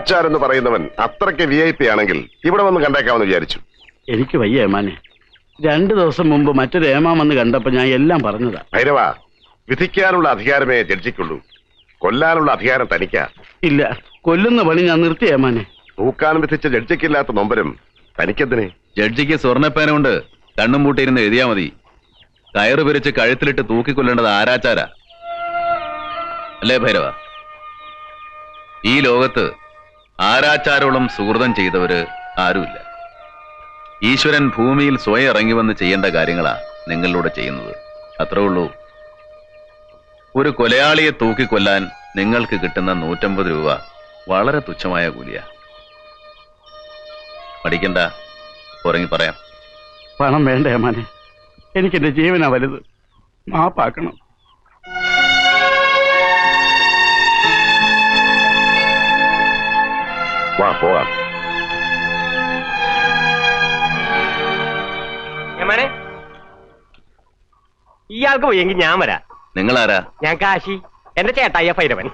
ആരാച്ചാർ എന്ന് പറയുന്നവൻ അത്രയ്ക്ക് വി ഐ പി ആണെങ്കിൽ ഇവിടെ വന്ന് കണ്ടേക്കാമെന്ന് വിചാരിച്ചു. എനിക്ക് വയ്യ ഏമാനെ. രണ്ടു ദിവസം മുമ്പ് മറ്റൊരു ഏമാൻ വന്ന് കണ്ടപ്പോ ഞാൻ എല്ലാം പറഞ്ഞതാ. ഭൈരവ വിധിക്കാനുള്ള അധികാരമേ ജഡ്ജിക്കുള്ളൂ. കൊല്ലാനുള്ള അധികാരം തനിക്കാ. ഇല്ല കൊല്ലുന്ന പണി ഞാൻ നിർത്തി ഏമാനെ. തൂക്കാൻ വിധിച്ച ജഡ്ജിക്കില്ലാത്ത നൊമ്പരം തനിക്കെന്തിനെ? ജഡ്ജിക്ക് സ്വർണപ്പേന കൊണ്ട് കണ്ണും പൂട്ടിയിരുന്ന് എഴുതിയാ മതി. കയറ് പിരിച്ച് കഴുത്തിലിട്ട് തൂക്കിക്കൊല്ലേണ്ടത് ആരാച്ചാരാ? അല്ലേ ഭൈരവ? ഈ ലോകത്ത് ആരാച്ചാരോളം സുഹൃതം ചെയ്തവര് ആരുമില്ല. ഈശ്വരൻ ഭൂമിയിൽ സ്വയം ഇറങ്ങി വന്ന് ചെയ്യേണ്ട കാര്യങ്ങളാ നിങ്ങളിലൂടെ ചെയ്യുന്നത്. അത്രേ ഉള്ളൂ. ഒരു കൊലയാളിയെ തൂക്കിക്കൊല്ലാൻ നിങ്ങൾക്ക് കിട്ടുന്ന നൂറ്റമ്പത് രൂപ വളരെ തുച്ഛമായ കൂലിയാ. പഠിക്കണ്ട. ഉറങ്ങി പറയാം. പണം വേണ്ട ഏമാനെ എനിക്ക് എന്റെ ജീവനാ വലുത്. മാപ്പാക്കണം. വാ പോകാം ഇയാൾക്ക് പോയെങ്കിൽ ഞാൻ വരാം. നിങ്ങളാരാ? ഞാൻ കാശി. എന്റെ ചേട്ടായ ഭൈരവൻ.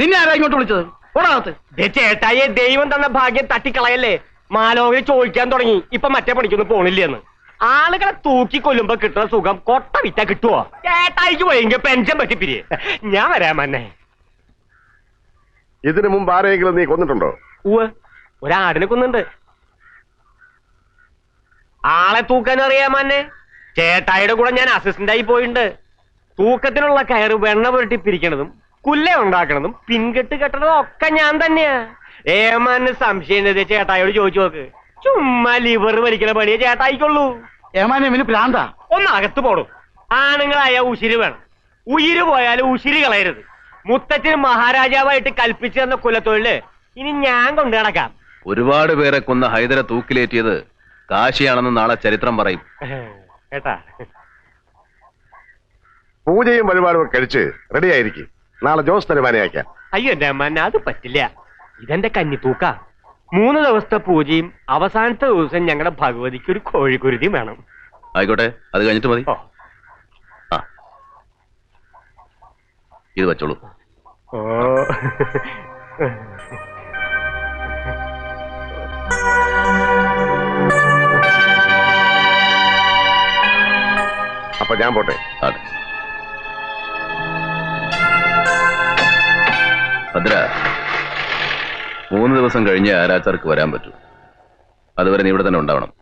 നിന്നെ ആരാ ഇങ്ങോട്ട് വിളിച്ചത്? ഓടാകത്ത് ചേട്ടായെ ദൈവം തന്ന ഭാഗ്യം തട്ടിക്കളയല്ലേ? മാലോകര് ചോദിക്കാൻ തുടങ്ങി. ഇപ്പൊ മറ്റേ പണിക്കൊന്നും പോണില്ലെന്ന് ആളുകളെ തൂക്കി കൊല്ലുമ്പോ കിട്ടുന്ന സുഖം കൊട്ട വിറ്റാ കിട്ടുവോ? ചേട്ടായിക്ക് പോയെങ്കിൽ പെൻഷൻ പറ്റിപ്പിരിയെ. ഞാൻ വരാം മന്നെ ഇതിനു മുമ്പ് ആരെങ്കിലും നീ കൊന്നിട്ടുണ്ടോ? ഉവ് ഒരാടിനെ കൊന്നുണ്ട് ആളെ തൂക്കാൻ അറിയാമന്നെ ചേട്ടായിയുടെ കൂടെ ഞാൻ അസിസ്റ്റന്റ് ആയി പോയിട്ടുണ്ട്. തൂക്കത്തിനുള്ള കയറ് വെണ്ണ പുരട്ടി പിരിക്കണതും കുല്ല ഉണ്ടാക്കണതും പിൻകെട്ട് കെട്ടണതും ഒക്കെ ഞാൻ തന്നെയാ. ഏമാന് സംശയം ചേട്ടായോട് ചോദിച്ചു നോക്ക്. ചുമ്മാ ലിവർ വലിക്കണ പണിയെ ചേട്ടായിക്കൊള്ളൂ. ഏമാനെ ഇവന് പ്രാന്താ? ഒന്ന് അകത്ത് പോടും. ആണുങ്ങളായ ഉശിര് വേണം. ഉയിര് പോയാലും ഉശിര് കളയരുത്. മുത്തച്ഛന് മഹാരാജാവായിട്ട് കൽപ്പിച്ചു തന്ന കുലത്തൊഴിൽ ഇനി ഞാൻ കൊണ്ടു നടക്കാം. ഒരുപാട് പേരെ കൊന്ന ഹൈദരെ തൂക്കിലേറ്റിയത് കാശിയാണെന്ന് നാളെ ചരിത്രം പറയും. കേട്ടാ പൂജയും വഴിപാടും ഒക്കെ കഴിച്ച് റെഡി ആയിരിക്കും നാളെ ജോസ് തരുമാനയാക്കാം അയ്യോ എന്റെ അമ്മ അത് പറ്റില്ല. ഇതെന്റെ കന്നിത്തൂക്ക മൂന്ന് ദിവസത്തെ പൂജയും അവസാനത്തെ ദിവസം ഞങ്ങളുടെ ഭഗവതിക്ക് ഒരു കോഴിക്കുരുതിയും വേണം. ആയിക്കോട്ടെ അത് കഴിഞ്ഞിട്ട് മതി. ഓ. ആ. ഇത് വെച്ചോളൂ. ഓ. അപ്പൊ ഞാൻ പോട്ടെ. അതെ. ഭദ്ര മൂന്ന് ദിവസം കഴിഞ്ഞ് ആരാച്ചാർക്ക് വരാൻ പറ്റൂ. അതുവരെ നീ ഇവിടെ തന്നെ ഉണ്ടാവണം.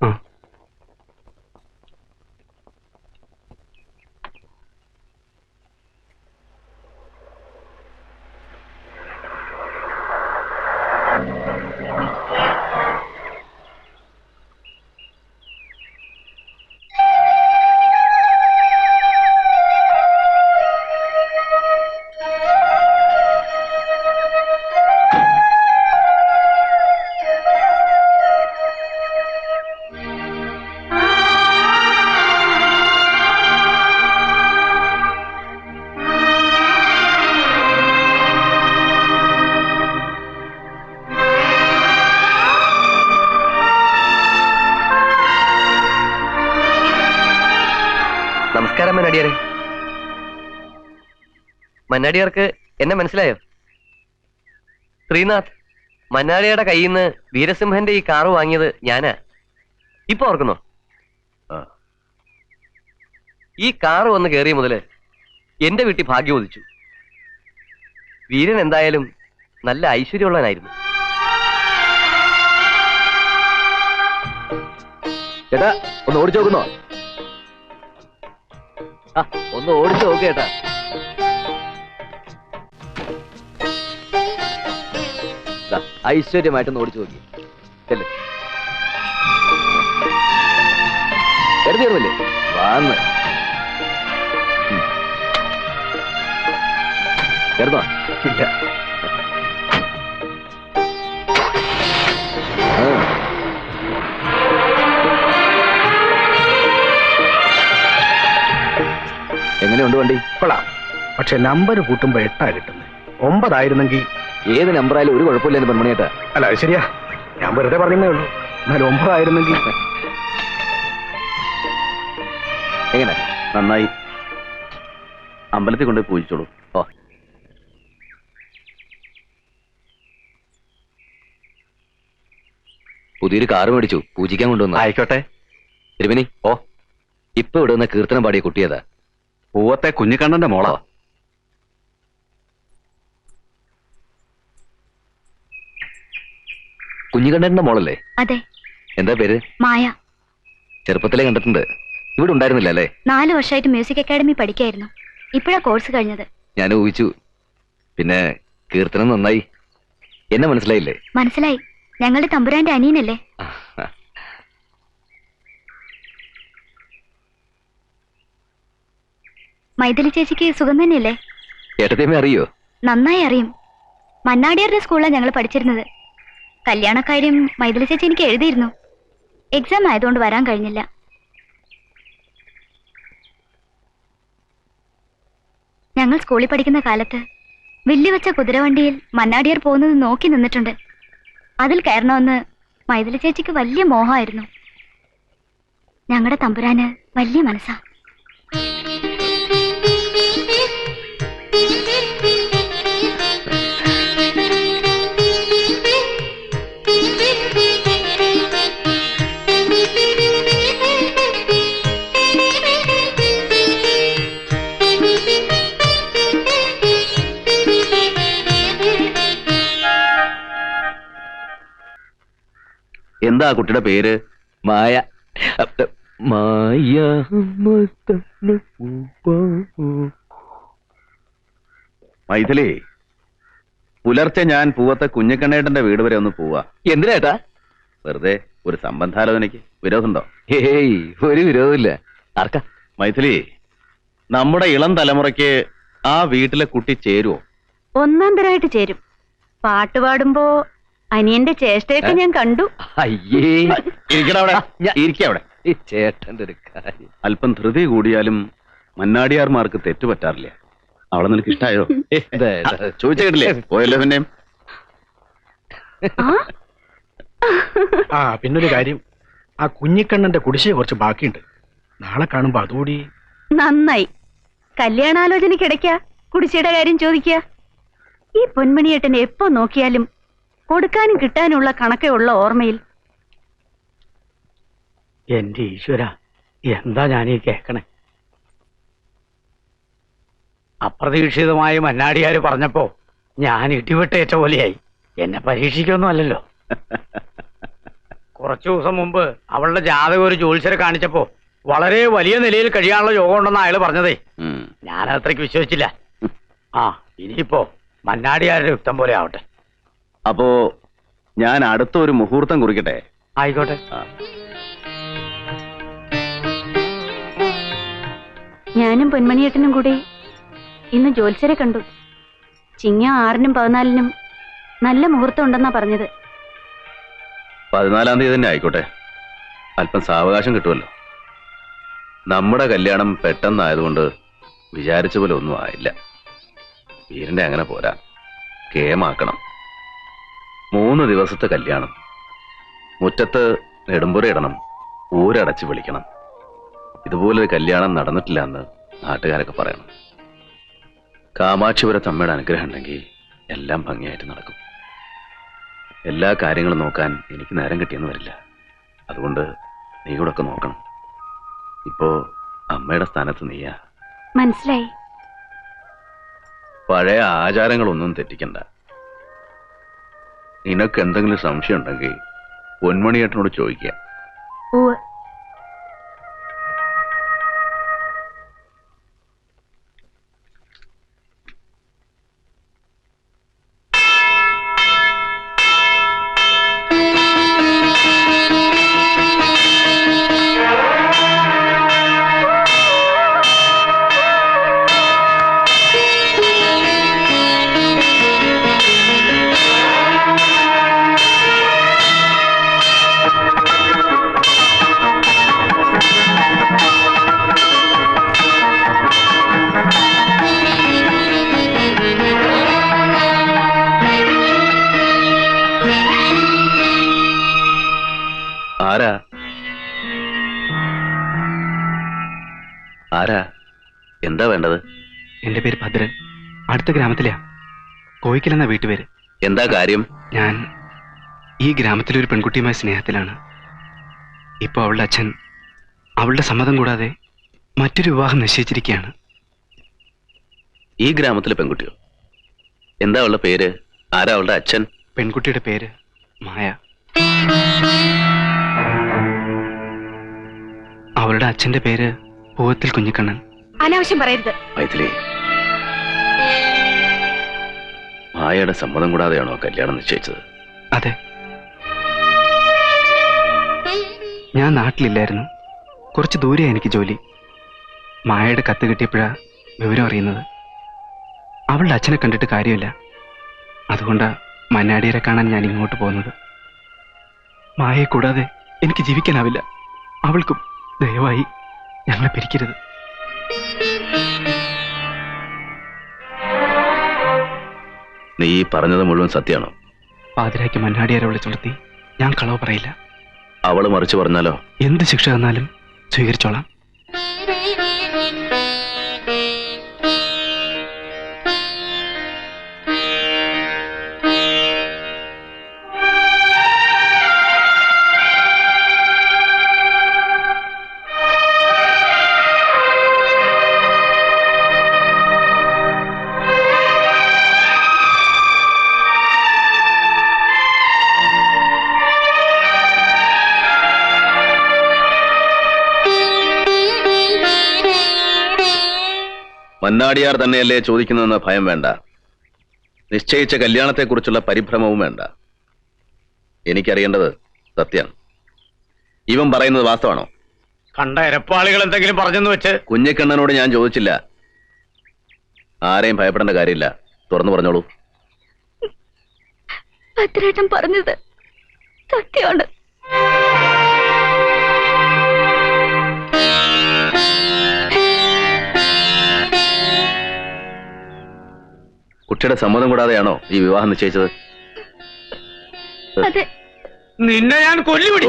നമസ്കാരം മന്നാടിയാരെ. മന്നാടിയാർക്ക് എന്നെ മനസ്സിലായോ? ശ്രീനാഥ് മന്നാടിയുടെ കയ്യിൽ നിന്ന് വീരസിംഹന്റെ ഈ കാറ് വാങ്ങിയത് ഞാനാ. ഇപ്പൊ ഓർക്കുന്നോ? ഈ കാറ് വന്ന് കയറിയ മുതൽ എന്റെ വീട്ടിൽ ഭാഗ്യം ഒതിച്ചു വീരൻ എന്തായാലും നല്ല ഐശ്വര്യമുള്ളവനായിരുന്നു. ചേട്ടാ ഒന്ന് ഓടിച്ചു നോക്കുന്നോ ആ, ഒന്ന് ഓടിച്ചു നോക്കേട്ടാ ഐശ്വര്യമായിട്ടൊന്ന് ഓടിച്ചു നോക്കി. ചെല്ല്. എടുത്തിരുന്നില്ലേ വാന്ന്. ഉം. എങ്ങനെയുണ്ട് വണ്ടി. കൊള്ളാം. പക്ഷെ നമ്പർ കൂട്ടുമ്പോ എട്ടാ കിട്ടുന്നത് ഒമ്പതായിരുന്നെങ്കിൽ ഏത് നമ്പറായാലും ഒരു കുഴപ്പമില്ലെന്ന് പെൺമണിയേട്ടാ. അല്ല അത് ശരിയാ. ഞാൻ വെറുതെ പറഞ്ഞേ ഉള്ളൂ. എന്നാലും ഒമ്പതായിരുന്നെങ്കിൽ എങ്ങനെ? നന്നായി. അമ്പലത്തിൽ കൊണ്ടുപോയി പൂജിച്ചോളൂ. ഓ. പുതിയൊരു കാറ് മേടിച്ചു. പൂജിക്കാൻ കൊണ്ടുവന്നു. ആയിക്കോട്ടെ. തിരുമനി ഓ ഇപ്പൊ ഇവിടെ നിന്ന് കീർത്തനം പാടിയ കുട്ടിയതാ? പൂവത്തെ കുഞ്ഞിക്കണ്ണന്റെ മോളോ. കുഞ്ഞിക്കണ്ണന്റെ മോളല്ലേ? അതെ. എന്താ പേര്? മായ. ചെറുപ്പത്തിലേ കണ്ടിട്ടുണ്ട്. ഇവിടെ ഉണ്ടായിരുന്നില്ല അല്ലേ? നാല് വർഷമായിട്ട് മ്യൂസിക് അക്കാഡമി പഠിക്കായിരുന്നു. ഇപ്പോഴാ കോഴ്സ് കഴിഞ്ഞത്. ഞാൻ ഊഹിച്ചു. പിന്നെ കീർത്തനം നന്നായി. എന്നെ മനസ്സിലായില്ലേ? മനസ്സിലായി. ഞങ്ങളുടെ തമ്പുരാന്റെ അനിയനല്ലേ? മൈഥിലി ചേച്ചിക്ക് സുഖം തന്നെയല്ലേ? ഏട്ടത്തിയമ്മ അറിയോ? നന്നായി അറിയും. മണ്ണാടിയാരുടെ സ്കൂളിലാണ് ഞങ്ങൾ പഠിച്ചിരുന്നത്. കല്യാണക്കാര്യം മൈഥിലി ചേച്ചി എനിക്ക് എഴുതിയിരുന്നു. എക്സാം ആയതുകൊണ്ട് വരാൻ കഴിഞ്ഞില്ല. ഞങ്ങൾ സ്കൂളിൽ പഠിക്കുന്ന കാലത്ത് വില്ലി വെച്ച കുതിരവണ്ടിയിൽ മണ്ണാടിയാർ പോകുന്നത് നോക്കി നിന്നിട്ടുണ്ട്. അതിൽ കയറണമെന്ന് മൈഥിലി ചേച്ചിക്ക് വലിയ മോഹമായിരുന്നു. ഞങ്ങളുടെ തമ്പുരാന് വലിയ മനസ്സാ. എന്താ കുട്ടിയുടെ പേര്? മായ. മായ മൈഥിലി പുലർച്ചെ ഞാൻ പൂവത്തെ കുഞ്ഞിക്കണ്ണേട്ടന്റെ വീട് വരെ ഒന്ന് പോവാ. എന്തിനേട്ടാ? വെറുതെ ഒരു സംബന്ധാലോചനയ്ക്ക്. വിരോധമുണ്ടോ? ഹേയ് ഒരു വിരോധമില്ല. ആർക്ക? മൈഥിലി നമ്മുടെ ഇളം തലമുറയ്ക്ക് ആ വീട്ടിലെ കുട്ടി ചേരുവോ? ഒന്നാം തരമായിട്ട് ചേരും. പാട്ട് പാടുമ്പോ അനിയന്റെ ചേഷ്ടയൊക്കെ ഞാൻ കണ്ടു. അയ്യേ ഇരിക്കടവിടെ ഇരിക്കവിടെ ഈ ചേട്ടന്റെ ഒരു കാര്യം. അല്പം ധൃതി കൂടിയാലും മന്നാടിയാർമാർക്ക് തെറ്റു പറ്റാറില്ല അവളെ നിനക്ക് ഇഷ്ടായോ. ചോദിച്ച കേട്ടില്ലേ പോയല്ലോ പിന്നെ ആ? പിന്നൊരു കാര്യം. ആ കുഞ്ഞിക്കണ്ണന്റെ കുടിശ്ശിക കുറച്ച് ബാക്കിയുണ്ട്. നാളെ കാണുമ്പോ അതുകൂടി നന്നായി. കല്യാണാലോചനക്കിടയ്ക്ക കുടിശ്ശിയുടെ കാര്യം ചോദിക്കുക ഈ പൊന്മണിയേട്ടനെ എപ്പോ നോക്കിയാലും കൊടുക്കാനും കിട്ടാനുള്ള കണക്കേ ഉള്ള ഓർമ്മയിൽ. എന്റെ ഈശ്വര എന്താ ഞാനീ കേക്കണേ? അപ്രതീക്ഷിതമായി മന്നാടിയാര് പറഞ്ഞപ്പോ ഞാൻ ഇടിവിട്ടേറ്റ പോലെയായി. എന്നെ പരീക്ഷിക്കൊന്നും അല്ലല്ലോ കുറച്ചു ദിവസം മുമ്പ് അവളുടെ ജാതകം ഒരു ജോത്സ്യരെ കാണിച്ചപ്പോ വളരെ വലിയ നിലയിൽ കഴിയാനുള്ള യോഗം ഉണ്ടെന്ന് അയാൾ പറഞ്ഞതേ. ഞാൻ അത്രയ്ക്ക് വിശ്വസിച്ചില്ല. ആ ഇനിയിപ്പോ മന്നാടിയാരുടെ യുക്തം പോലെ ആവട്ടെ. അപ്പോ ഞാൻ അടുത്ത ഒരു മുഹൂർത്തം കുറിക്കട്ടെ? ആയിക്കോട്ടെ. ഞാനും പൊന്മണിയേട്ടനും കൂടി ഇന്ന് ജോത്സരെ കണ്ടു. ചിങ്ങ ആറിനും പതിനാലിനും നല്ല മുഹൂർത്തം ഉണ്ടെന്നാ പറഞ്ഞത്. പതിനാലാം തീയതി തന്നെ ആയിക്കോട്ടെ. അല്പം സാവകാശം കിട്ടുമല്ലോ. നമ്മുടെ കല്യാണം പെട്ടെന്നായതുകൊണ്ട് വിചാരിച്ച പോലെ ഒന്നും ആയില്ല. വീരന്റെ അങ്ങനെ പോരാ. കേമാക്കണം. മൂന്ന് ദിവസത്തെ കല്യാണം. മുറ്റത്ത് നെടുമ്പുര ഇടണം ഊരടച്ച് വിളിക്കണം. ഇതുപോലൊരു കല്യാണം നടന്നിട്ടില്ല എന്ന് നാട്ടുകാരൊക്കെ പറയണം. കാമാക്ഷിപുരത്ത് അമ്മയുടെ അനുഗ്രഹം ഉണ്ടെങ്കിൽ എല്ലാം ഭംഗിയായിട്ട് നടക്കും. എല്ലാ കാര്യങ്ങളും നോക്കാൻ എനിക്ക് നേരം കിട്ടിയെന്ന് വരില്ല. അതുകൊണ്ട് നീ കൂടെ ഒക്കെ നോക്കണം. ഇപ്പോ അമ്മയുടെ സ്ഥാനത്ത് നീയാ. മനസ്സിലായി. പഴയ ആചാരങ്ങളൊന്നും തെറ്റിക്കണ്ട. നിനക്ക് എന്തെങ്കിലും സംശയം ഉണ്ടെങ്കിൽ പൊന്മണിയേട്ടനോട് ചോദിക്കുക എന്താ വേണ്ടത്? എന്റെ പേര് ഭദ്രൻ. അടുത്ത ഗ്രാമത്തിലെയാ കോയിക്കൽ എന്ന വീട്ടുപേര്. എന്താ കാര്യം? ഞാൻ ഈ ഗ്രാമത്തിലെ ഒരു പെൺകുട്ടിയുമായി സ്നേഹത്തിലാണ്. ഇപ്പോൾ അവളുടെ അച്ഛൻ അവളുടെ സമ്മതം കൂടാതെ മറ്റൊരു വിവാഹം നിശ്ചയിച്ചിരിക്കുകയാണ്. ഈ ഗ്രാമത്തിലെ പെൺകുട്ടിയോ? എന്താ അവളുടെ പേര്? ആരാ അവളുടെ അച്ഛൻ? പെൺകുട്ടിയുടെ പേര് മായ. അവളുടെ അച്ഛന്റെ പേര് പൂവത്തിൽ കുഞ്ഞിക്കണ്ണൻ. അനാവശ്യം പറയരുത്. മൈഥിലി മായയുടെ സമ്മതം കൂടാതെയാണോ കല്യാണം നിശ്ചയിച്ചത്? അതെ. ഞാൻ നാട്ടിലില്ലായിരുന്നു. കുറച്ച് ദൂരെയാണ് എനിക്ക് ജോലി. മായയുടെ കത്ത് കിട്ടിയപ്പോഴാ വിവരം അറിയുന്നത്. അവളുടെ അച്ഛനെ കണ്ടിട്ട് കാര്യമില്ല. അതുകൊണ്ടാ മന്നാടിയരെ കാണാൻ ഞാൻ ഇങ്ങോട്ട് പോകുന്നത്. മായയെ കൂടാതെ എനിക്ക് ജീവിക്കാനാവില്ല. അവൾക്കും ദയവായി ഞങ്ങളെ പിരിക്കരുത്. നീ ഈ പറഞ്ഞത് മുഴുവൻ സത്യമാണോ? പാതിരാക്കി മന്നാടിയാരെ വിളിച്ചുണർത്തി ഞാൻ കളവ് പറയില്ല. അവൾ മറിച്ച് പറഞ്ഞാലോ? എന്ത് ശിക്ഷ തന്നാലും സ്വീകരിച്ചോളാം. മന്നാടിയാർ തന്നെയല്ലേ ചോദിക്കുന്നതെന്ന് ഭയം വേണ്ട. നിശ്ചയിച്ച കല്യാണത്തെക്കുറിച്ചുള്ള പരിഭ്രമവും വേണ്ട. എനിക്കറിയേണ്ടത് സത്യം. ഇവൻ പറയുന്നത് വാസ്തവാണോ കണ്ട ഇരപ്പാളികൾ എന്തെങ്കിലും പറഞ്ഞെന്ന് വെച്ച്. കുഞ്ഞിക്കണ്ണനോട് ഞാൻ ചോദിച്ചില്ല. ആരെയും ഭയപ്പെടേണ്ട കാര്യമില്ല. തുറന്നു പറഞ്ഞോളൂ. ഭദ്രേട്ടൻ പറഞ്ഞത് സത്യമാണ്. കുട്ടിയുടെ സമ്മതം കൂടാതെയാണോ ഈ വിവാഹം നിശ്ചയിച്ചത്? അതെ. നിന്നെ ഞാൻ കൊല്ലുപിടി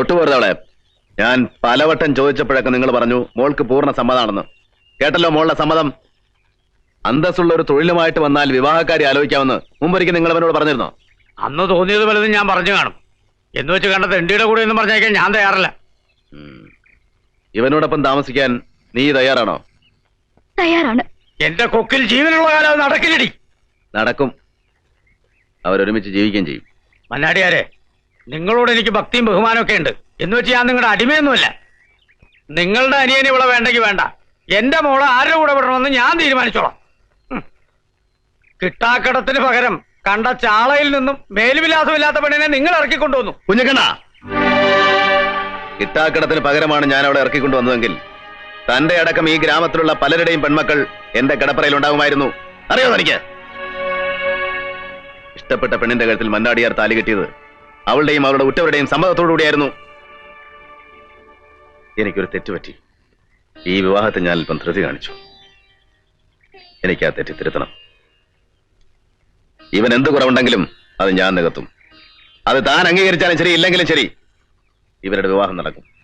ഞാൻ പലവട്ടം ചോദിച്ചപ്പോഴൊക്കെ നിങ്ങൾ പറഞ്ഞു മോൾക്ക് പൂർണ സമ്മതാണെന്ന്. കേട്ടല്ലോ മോളുടെ സമ്മതം? അന്തസ്സുള്ള ഒരു തൊഴിലുമായിട്ട് വന്നാൽ വിവാഹക്കാരി ആലോചിക്കാമെന്ന് മുമ്പൊരിക്കൽ നിങ്ങൾ അവനോട് പറഞ്ഞിരുന്നോ? അന്ന് തോന്നിയത് പലതും ഞാൻ പറഞ്ഞു കാണും. എന്ന് വെച്ച് കണ്ട തെണ്ടിയുടെ കൂടെ എന്ന് പറഞ്ഞേക്കാൻ ഞാൻ തയ്യാറല്ല. ഇവനോടൊപ്പം താമസിക്കാൻ നീ തയ്യാറാണോ? തയ്യാറാണ്. എന്റെ കൊക്കിൽ ജീവനുള്ള കാലം നടക്കില്ലടി. നടക്കും. അവരൊരുമിച്ച് ജീവിക്കുകയും ചെയ്യും. മന്നാടിയാരെ നിങ്ങളോട് എനിക്ക് ഭക്തിയും ബഹുമാനമൊക്കെ ഉണ്ട്. എന്ന് വെച്ച് ഞാൻ നിങ്ങളുടെ അടിമയൊന്നുമല്ല. നിങ്ങളുടെ അനിയനെ ഇവിടെ വേണ്ടെങ്കിൽ വേണ്ട. എന്റെ മോളെ ആരുടെ കൂടെ വിടണമെന്ന് ഞാൻ തീരുമാനിച്ചോളാം. കിട്ടാക്കടത്തിന് പകരം കണ്ട ചാളയിൽ നിന്നും മേലുവിലാസമില്ലാത്ത പെണ്ണിനെ നിങ്ങൾ ഇറക്കിക്കൊണ്ടുവന്നു കുഞ്ഞുകണ്ണ കിട്ടാക്കടത്തിന് പകരമാണ് ഞാൻ അവിടെ ഇറക്കിക്കൊണ്ടുവന്നതെങ്കിൽ തന്റെ അടക്കം ഈ ഗ്രാമത്തിലുള്ള പലരുടെയും പെൺമക്കൾ എന്റെ കിടപ്പറയിൽ ഉണ്ടാകുമായിരുന്നു. അറിയോ തനിക്ക്? ഇഷ്ടപ്പെട്ട പെണ്ണിന്റെ കഴുത്തിൽ മന്നാടിയാർ താലി കെട്ടിയത് അവളുടെയും അവളുടെ ഉറ്റവരുടെയും സമ്മതത്തോടുകൂടിയായിരുന്നു. എനിക്കൊരു തെറ്റുപറ്റി. ഈ വിവാഹത്തെ ഞാൻ അല്പം ധൃതി കാണിച്ചു. എനിക്ക് ആ തെറ്റി തിരുത്തണം. ഇവൻ എന്ത് കുറവുണ്ടെങ്കിലും അത് ഞാൻ നികത്തും. അത് താൻ അംഗീകരിച്ചാലും ശരി ഇല്ലെങ്കിലും ശരി. ഇവരുടെ വിവാഹം നടക്കും.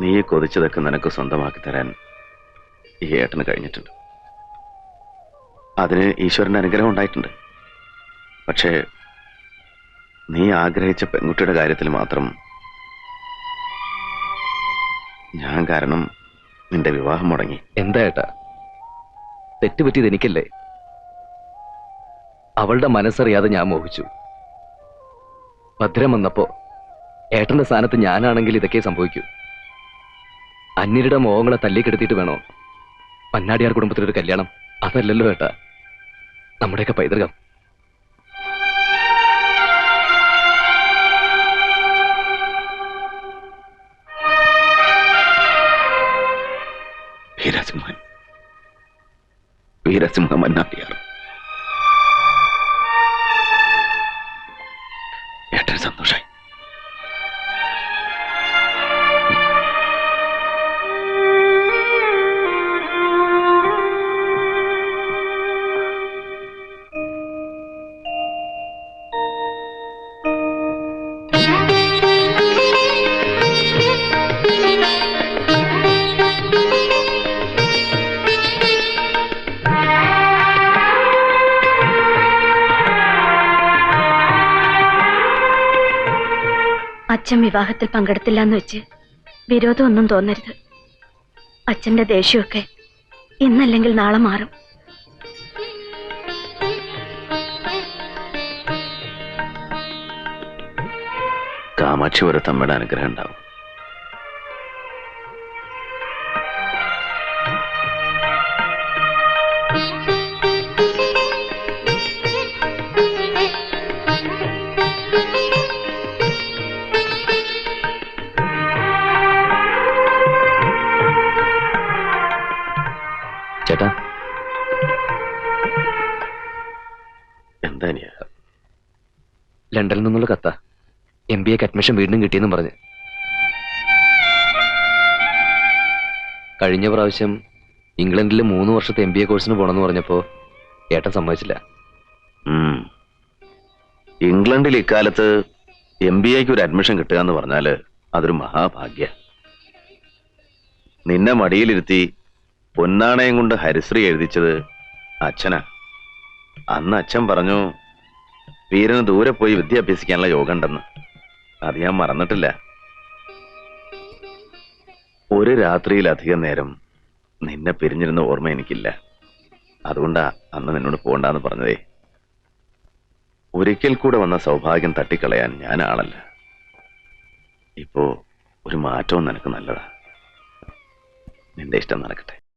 നീ കൊതിച്ചതൊക്കെ നിനക്ക് സ്വന്തമാക്കി തരാൻ ഈ ഏട്ടന് കഴിഞ്ഞിട്ടുണ്ട്. അതിന് ഈശ്വരന്റെ അനുഗ്രഹം ഉണ്ടായിട്ടുണ്ട്. പക്ഷേ നീ ആഗ്രഹിച്ച പെൺകുട്ടിയുടെ കാര്യത്തിൽ മാത്രം ഞാൻ കാരണം നിന്റെ വിവാഹം മുടങ്ങി. എന്താ ഏട്ടാ? തെറ്റുപറ്റിയത് എനിക്കല്ലേ? അവളുടെ മനസ്സറിയാതെ ഞാൻ മോഹിച്ചു. ഭദ്രം വന്നപ്പോ ഏട്ടന്റെ സ്ഥാനത്ത് ഞാനാണെങ്കിൽ ഇതൊക്കെ സംഭവിക്കൂ. അന്യരുടെ മോഹങ്ങളെ തല്ലിക്കെടുത്തിട്ട് വേണോ? പന്നാടിയാർ കുടുംബത്തിലൊരു കല്യാണം. അതല്ലല്ലോ ഏട്ടാ. നമ്മുടെയൊക്കെ പൈതൃകം. അച്ഛൻ വിവാഹത്തിൽ പങ്കെടുത്തില്ല എന്ന് വെച്ച് വിരോധമൊന്നും തോന്നരുത്. അച്ഛന്റെ ദേഷ്യമൊക്കെ ഇന്നല്ലെങ്കിൽ നാളെ മാറും. കാമാക്ഷി ഒരുത്തമ്മയുടെ അനുഗ്രഹം ഉണ്ടാവും. എന്താ ലണ്ടനിൽ നിന്നുള്ള കത്ത. എം ബി എക്ക് അഡ്മിഷൻ വീണ്ടും കിട്ടിയെന്നും പറഞ്ഞ്. കഴിഞ്ഞ പ്രാവശ്യം ഇംഗ്ലണ്ടിൽ മൂന്ന് വർഷത്തെ എം ബി എ കോഴ്സിന് പോകണമെന്ന് പറഞ്ഞപ്പോൾ ഏട്ടൻ സമ്മതിച്ചില്ല. ഇംഗ്ലണ്ടിൽ ഇക്കാലത്ത് എം ബി എക്ക് ഒരു അഡ്മിഷൻ കിട്ടുക എന്ന് പറഞ്ഞാൽ അതൊരു മഹാഭാഗ്യ. നിന്നെ മടിയിലിരുത്തി പൊന്നാണയം കൊണ്ട് ഹരിശ്രീ എഴുതിച്ചത് അച്ഛനാ. അന്ന് അച്ഛൻ പറഞ്ഞു വീരന് ദൂരെ പോയി വിദ്യ അഭ്യസിക്കാനുള്ള യോഗം ഉണ്ടെന്ന് അത് ഞാൻ മറന്നിട്ടില്ല. ഒരു രാത്രിയിലധികം നേരം നിന്നെ പിരിഞ്ഞിരുന്ന ഓർമ്മ എനിക്കില്ല. അതുകൊണ്ടാ അന്ന് നിന്നോട് പോകണ്ടെന്ന് പറഞ്ഞതേ. ഒരിക്കൽ കൂടെ വന്ന സൗഭാഗ്യം തട്ടിക്കളയാൻ ഞാൻ ആളല്ല. ഇപ്പോ ഒരു മാറ്റവും നിനക്ക് നല്ലതാ. നിന്റെ ഇഷ്ടം നടക്കട്ടെ.